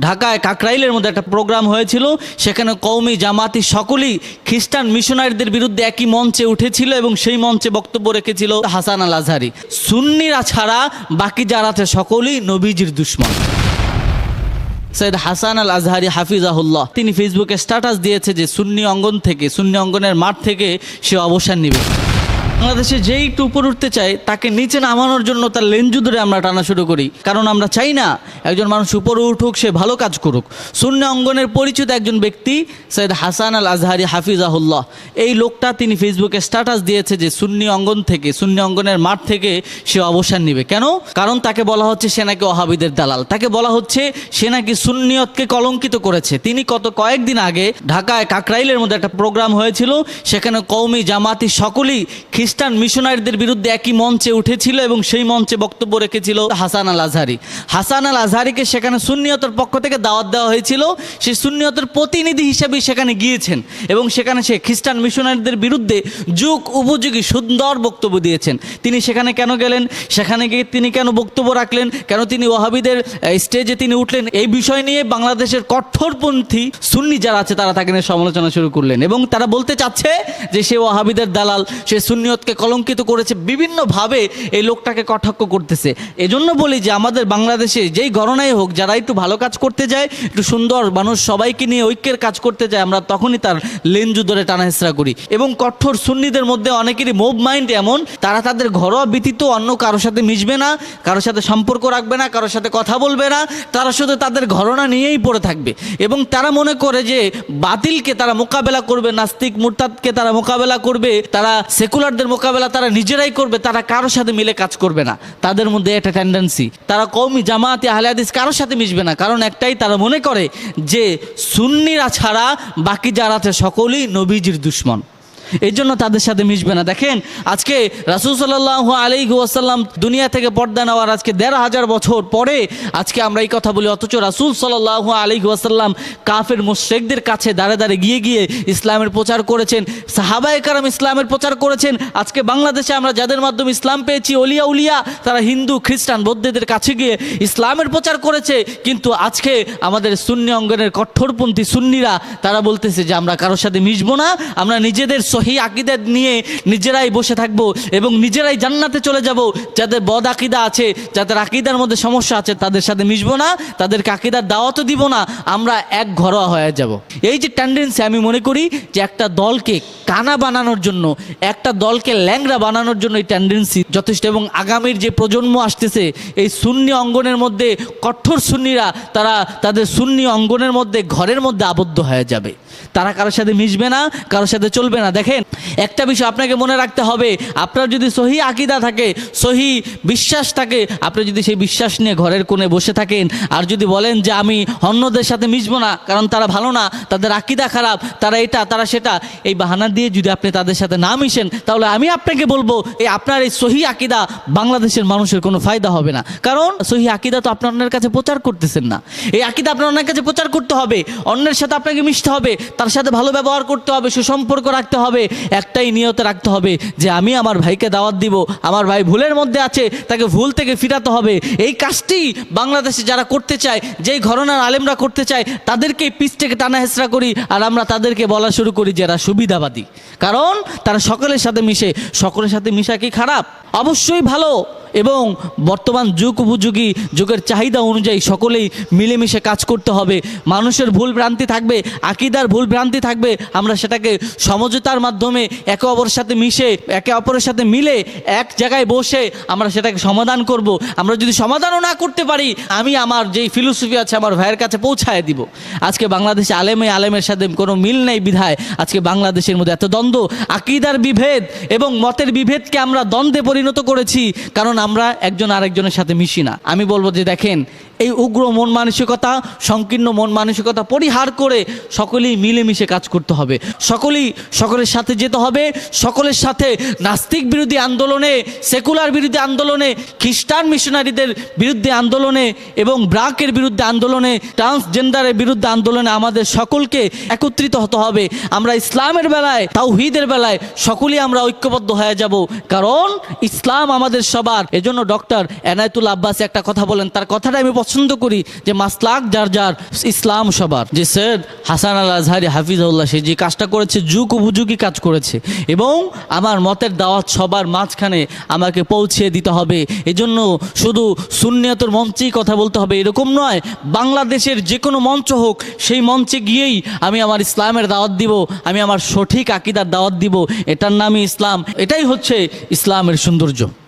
ঢাকায় কাকরাইলের মধ্যে একটা প্রোগ্রাম হয়েছিল, সেখানে কৌমি জামাতি সকলেই খ্রিস্টান মিশনারিদের বিরুদ্ধে একই মঞ্চে উঠেছিল এবং সেই মঞ্চে বক্তব্য রেখেছিল হাসান আল আজহারি। সুন্নিরা ছাড়া বাকি যারা আছে সকলেই নবীজির দুশ্মন। সৈয়দ হাসান আল আজহারি হাফিজাহুল্লাহ, তিনি ফেসবুকে স্ট্যাটাস দিয়েছে যে সুন্নি অঙ্গন থেকে, সুন্নি অঙ্গনের মাঠ থেকে সে অবসর নেবে। বাংলাদেশে যেই একটু উপর উঠতে চায়, তাকে নিচে নামানোর জন্য তার লেঞ্জু ধরে আমরা টানা শুরু করি। কারণ আমরা চাই না একজন মানুষ উপরে উঠুক, সে ভালো কাজ করুক। শূন্য অঙ্গনের পরিচিত একজন ব্যক্তি সৈয়দ হাসান আল আজহারি হাফিজাহুল্লাহ। এই লোকটা তিনি ফেসবুকে স্ট্যাটাস দিয়েছে যে সুন্নি অঙ্গন থেকে, সুন্নি অঙ্গনের মাঠ থেকে সে অবসর নিবে। কেন? কারণ তাকে বলা হচ্ছে সে নাকি ওহাবিদের দালাল। তাকে বলা হচ্ছে সে নাকি সুন্নিয়তকে কলঙ্কিত করেছে। তিনি কত কয়েকদিন আগে ঢাকায় কাকরাইলের মধ্যে একটা প্রোগ্রাম হয়েছিল, সেখানে কৌমি জামাতি সকলেই খ্রিস্টান মিশনারিদের বিরুদ্ধে একই মঞ্চে উঠেছিল এবং সেই মঞ্চে বক্তব্য রেখেছিল হাসান আল আজহারি। হাসান আল আজহারিকে সেখানে সুন্নিয়তের পক্ষ থেকে দাওয়াত দেওয়া হয়েছিল। সে সুন্নিয়তের প্রতিনিধি হিসেবে সেখানে গিয়েছেন এবং সেখানে সে খ্রিস্টান মিশনারিদের বিরুদ্ধে যুগ উপযোগী সুন্দর বক্তব্য দিয়েছেন। তিনি সেখানে কেন গেলেন? সেখানে গিয়ে তিনি কেন বক্তব্য রাখলেন? কেন তিনি ওহাবিদের স্টেজে তিনি উঠলেন? এই বিষয় নিয়ে বাংলাদেশের কঠোরপন্থী সুন্নি যারা আছে, তারা তাকে নিয়ে সমালোচনা শুরু করলেন এবং তারা বলতে চাচ্ছে যে সে ওহাবিদের দালাল, সে সুন্নিয়তকে কলঙ্কিত করেছে, বিভিন্নভাবে এই লোকটাকে কটাক্ষ করতেছে। এজন্য বলি যে আমাদের বাংলাদেশে যেই গণনাই হোক, যারা একটু ভালো কাজ করতে যায়, একটু সুন্দর মানুষ সবাইকে নিয়ে ঐক্যের কাজ করতে যায়, আমরা তখনই তার লেনজু ধরে টানা হেসরা করি। এবং কঠোর সুন্নিদের মধ্যে অনেকেরই মুভ মাইন্ড এমন, তারা তাদের ঘরোয়া ব্যতীত অন্য কারোর সাথে মিশবে না, কারোর সাথে সম্পর্ক রাখবে না, কারোর সাথে কথা বলবে না, তারা শুধু তাদের ঘরনা নিয়েই পড়ে থাকবে। এবং তারা মনে করে যে বাতিলকে তারা মোকাবেলা করবে, নাস্তিক মুরতাদকে তারা মোকাবেলা করবে, তারা সেকুলারদের মোকাবেলা তারা নিজেরাই করবে, তারা কারোর সাথে মিলে কাজ করবে না। তাদের মধ্যে একটা টেন্ডেন্সি তারা কৌমি জামাতি আহলে হাদিস কারোর সাথে মিশবে না, কারণ একটাই তারা মনে করে যে সুন্নিরা ছাড়া বাকি যারা আছে সকলেই নবীজির দুশ্মন। এই জন্য তাদের সাথে মিশবে না। দেখেন, আজকে রাসুল সাল্লাহ আলী ওয়াসাল্লাম দুনিয়া থেকে পর্দা নেওয়ার আজকে দেড় হাজার বছর পরে আজকে আমরা এই কথা বলি, অথচ রাসুল সাল্লাহ আলী ওয়াসাল্লাম কাফের মুশ্রেকদের কাছে দাঁড়ে দাঁড়ে গিয়ে গিয়ে ইসলামের প্রচার করেছেন, সাহাবায়ে কারাম ইসলামের প্রচার করেছেন। আজকে বাংলাদেশে আমরা যাদের মাধ্যমে ইসলাম পেয়েছি, অলিয়া উলিয়া, তারা হিন্দু, খ্রিস্টান, বৌদ্ধদের কাছে গিয়ে ইসলামের প্রচার করেছে। কিন্তু আজকে আমাদের সুন্নি অঙ্গনের কঠোরপন্থী সুন্নিরা, তারা বলতেছে যে আমরা কারোর সাথে মিশবো না, আমরা নিজেদের সহি আকিদা নিয়ে নিজেরাই বসে থাকব এবং নিজেরাই জান্নাতে চলে যাব। যাদের বদ আকিদা আছে, যাদের আকিদার মধ্যে সমস্যা আছে, তাদের সাথে মিশবো না, তাদেরকে আকিদার দাওয়াতও দিব না, আমরা এক ঘরোয়া হয়ে যাব। এই যে টেন্ডেন্সি আমি মনে করি যে একটা দলকে কানা বানানোর জন্য, একটা দলকে ল্যাংরা বানানোর জন্য এই টেন্ডেন্সি যথেষ্ট এবং আগামীর যে প্রজন্ম আসতেছে, এই সুন্নি অঙ্গনের মধ্যে, কঠোর সুন্নিরা তারা তাদের সুন্নি অঙ্গনের মধ্যে, ঘরের মধ্যে আবদ্ধ হয়ে যাবে। তারা কারোর সাথে মিশবে না, কারোর সাথে চলবে না। দেখেন, একটা বিষয় আপনাকে মনে রাখতে হবে, আপনার যদি সহি আকিদা থাকে, সহি বিশ্বাস থাকে, আপনি যদি সেই বিশ্বাস নিয়ে ঘরের কোণে বসে থাকেন, আর যদি বলেন যে আমি অন্যদের সাথে মিশবো না, কারণ তারা ভালো না, তাদের আকিদা খারাপ, তারা এটা, তারা সেটা, এই বাহানা দিয়ে যদি আপনি তাদের সাথে না মিশেন, তাহলে আমি আপনাকে বলব, এই আপনার এই সহি আকিদা বাংলাদেশের মানুষের কোনো ফায়দা হবে না। কারণ সহি আকিদা তো আপনার অন্যের কাছে প্রচার করতেছেন না। এই আকিদা আপনার অন্যের কাছে প্রচার করতে হবে, অন্যের সাথে আপনাকে মিশতে হবে, তার সাথে ভালো ব্যবহার করতে হবে, সুসম্পর্ক রাখতে হবে, একটাই নিয়ত রাখতে হবে যে আমি আমার ভাইকে দাওয়াত দিব, আমার ভাই ভুলের মধ্যে আছে, তাকে ভুল থেকে ফিরাতে হবে। এই কাজটি বাংলাদেশে যারা করতে চায়, যেই ঘরনার আলেমরা করতে চায়, তাদেরকে পিছ থেকে টানা হেসরা করি, আর আমরা তাদেরকে বলা শুরু করি যে এরা সুবিধাবাদী। কারণ তারা সকলের সাথে মিশে সকলের সাথে মিশা কি খারাপ? অবশ্যই ভালো। এবং বর্তমান যুগ উপযোগী যুগের চাহিদা অনুযায়ী সকলেই মিলেমিশে কাজ করতে হবে। মানুষের ভুল ভ্রান্তি থাকবে, আকিদার ভুল ভ্রান্তি থাকবে। আমরা সেটাকে সমঝোতার মাধ্যমে একে অপরের সাথে মিশে, একে অপরের সাথে মিলে এক জায়গায় বসে আমরা সেটাকে সমাধান করব। আমরা যদি সমাধানও না করতে পারি, আমি আমার যেই ফিলোসফি আছে আমার ভাইয়ের কাছে পৌঁছায় দিব। আজকে বাংলাদেশে আলেমে আলেমের সাথে কোনো মিল নেই বিধায়। আজকে বাংলাদেশের মধ্যে এত দ্বন্দ্ব, আকিদার বিভেদ এবং মতের বিভেদকে আমরা দ্বন্দ্বে পরিণত করেছি। কারণ আমরা একজন আরেকজনের সাথে মিশি না। আমি বলব যে দেখেন এই উগ্র মন মানসিকতা, সংকীর্ণ মন মানসিকতা পরিহার করে সকলেই মিলেমিশে কাজ করতে হবে। সকলেই সকলের সাথে যেতে হবে। সকলের সাথে নাস্তিক বিরোধী আন্দোলনে, সেকুলার বিরোধী আন্দোলনে, খ্রিস্টান মিশনারিদের বিরুদ্ধে আন্দোলনে এবং ব্রাকের বিরুদ্ধে আন্দোলনে, ট্রান্সজেন্ডারের বিরুদ্ধে আন্দোলনে আমাদের সকলকে একত্রিত হতে হবে। আমরা ইসলামের বেলায় তাও তাওহিদের বেলায় সকলেই আমরা ঐক্যবদ্ধ হয়ে যাব। কারণ ইসলাম আমাদের সবার। এজন্য ডক্টর এনায়তুল আব্বাস একটা কথা বলেন, তার কথাটা আমি পছন্দ করি যে মাসলাক যার যার ইসলাম সবার। যে সৈয়দ হাসান আল আজহারি হাফিজাউল্লাহ সে যে কাজটা করেছে, যুগ উপযোগী কাজ করেছে। এবং আমার মতের দাওয়াত সবার মাঝখানে আমাকে পৌঁছে দিতে হবে। এজন্য শুধু সুন্নিয়তর মঞ্চেই কথা বলতে হবে, এরকম নয়, বাংলাদেশের যে কোনো মঞ্চ হোক, সেই মঞ্চে গিয়েই আমি আমার ইসলামের দাওয়াত দিব, আমি আমার সঠিক আকিদার দাওয়াত দিব। এটার নামই ইসলাম। এটাই হচ্ছে ইসলামের সৌন্দর্য।